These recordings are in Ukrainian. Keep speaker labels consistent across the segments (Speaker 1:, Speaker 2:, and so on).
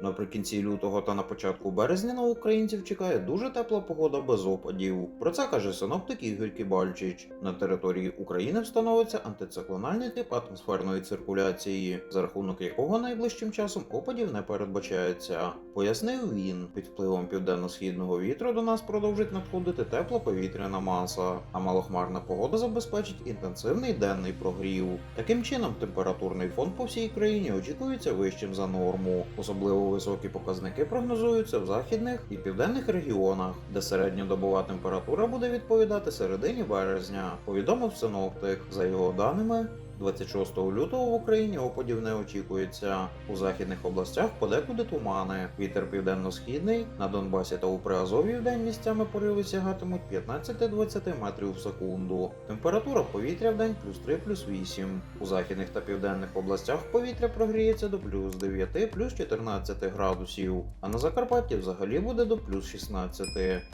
Speaker 1: Наприкінці лютого та на початку березня на українців чекає дуже тепла погода без опадів. Про це каже синоптик Ігор Кібальчич. На території України встановиться антициклональний тип атмосферної циркуляції, за рахунок якого найближчим часом опадів не передбачається. Пояснив він, під впливом південно-східного вітру до нас продовжить надходити тепла повітряна маса, а малохмарна погода забезпечить інтенсивний денний прогрів. Таким чином, температурний фон по всій країні очікується вищим за норму. Особливо високі показники прогнозуються в західних і південних регіонах, де середньодобова температура буде відповідати середині березня, повідомив синоптик. За його даними, 26 лютого в Україні опадів не очікується. У західних областях подекуди тумани. Вітер південно-східний на Донбасі та у Приазов'ї в день місцями пориви сягатимуть 15-20 метрів в секунду. Температура повітря в день плюс 3 плюс 8. У західних та південних областях повітря прогріється до плюс 9 плюс 14 градусів, а на Закарпатті взагалі буде до плюс 16.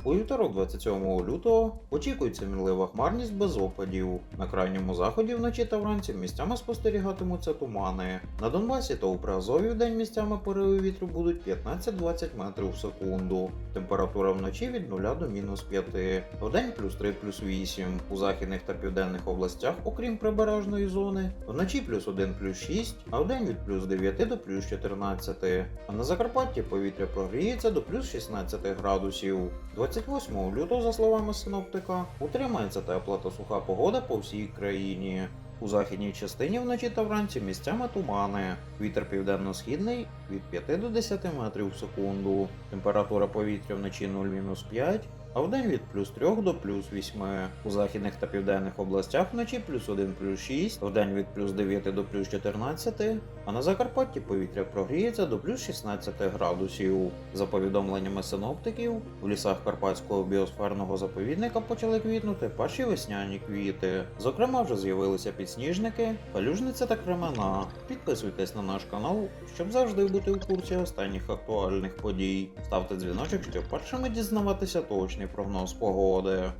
Speaker 1: У вівторок 27 лютого очікується мінлива хмарність без опадів. На крайньому заході вночі та вранці місцями спостерігатимуться тумани. На Донбасі та у Приазов'ї в день місцями пориви вітру будуть 15-20 метрів в секунду. Температура вночі від 0 до мінус 5. Вдень плюс 3 плюс 8. У західних та південних областях, окрім прибережної зони, вночі плюс 1 плюс 6, а вдень від плюс 9 до плюс 14. А на Закарпатті повітря прогріється до плюс 16 градусів. 28 лютого, за словами синоптика, утримається тепла та суха погода по всій країні. У західній частині вночі та вранці місцями тумани. Вітер південно-східний від 5 до 10 метрів в секунду. Температура повітря вночі 0-5, а вдень від плюс 3 до плюс 8. У західних та південних областях вночі плюс 1 плюс 6, вдень від плюс 9 до плюс 14, а на Закарпатті повітря прогріється до плюс 16 градусів. За повідомленнями синоптиків, в лісах Карпатського біосферного заповідника почали квітнути перші весняні квіти. Зокрема, вже з'явилися підсніжники, калюжниця та кремена. Підписуйтесь на наш канал, щоб завжди бути в курсі останніх актуальних подій. Ставте дзвіночок, щоб першими дізнаватися точний прогноз погоди.